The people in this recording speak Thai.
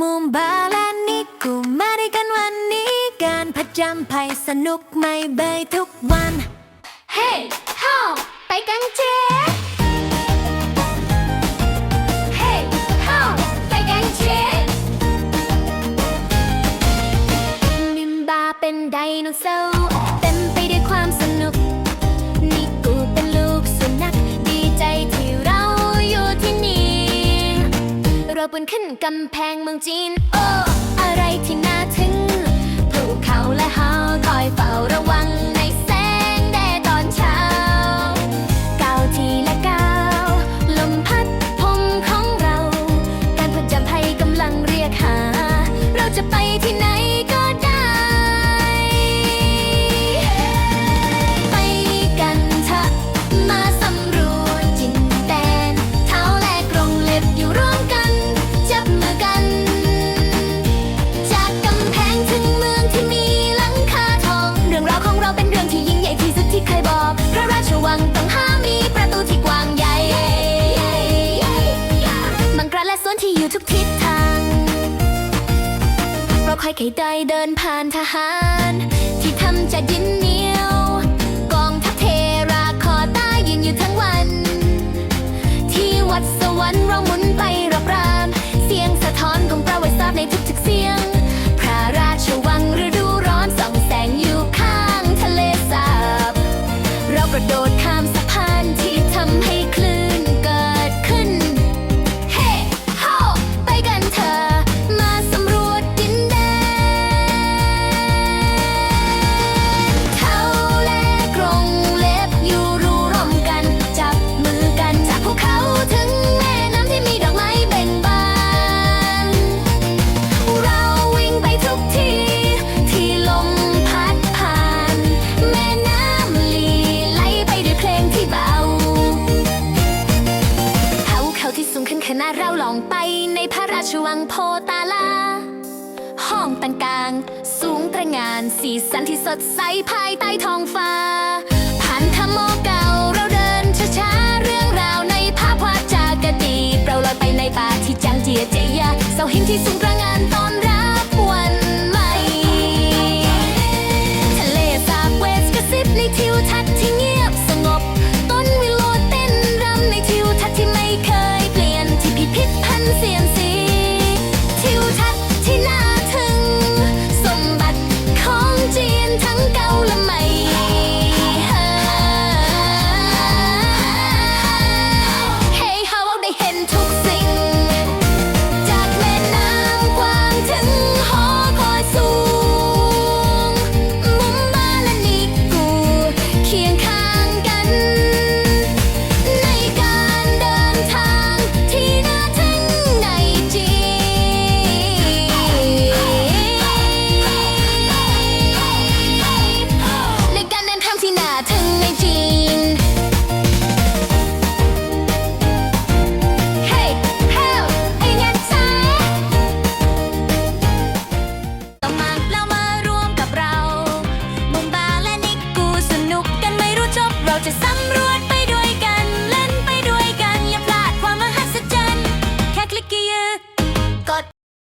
มุมบาลานิกูมาด้วยกันวันนี้ การผจญภัยสนุกไม่เบยทุกวัน เราบนขึ้นกำแพงเมืองจีน โอ้ อะไรที่น่า เค่อยได้เดินผ่านทหาร ที่ทำจากดินเหนียว กองทัพเทราคอต้ายืนอยู่ทั้งวัน ที่วัดสวรรค์เราหมุนไปรอบราม เสียงสะท้อนของประวัติศาสตร์ในทุกๆเสียง ชวังโพตาลา ห้องต่างๆสูงตระงานสีสันที่สดใสภายใต้ท้องฟ้า ผ่านทำโมเก่าเราเดินช้าๆเรื่องราวในภาพวาดจากอดีตเราลอยไปในป่าที่จางเจียเจียเสาหินที่สูงตระงานตอนรับำรวจ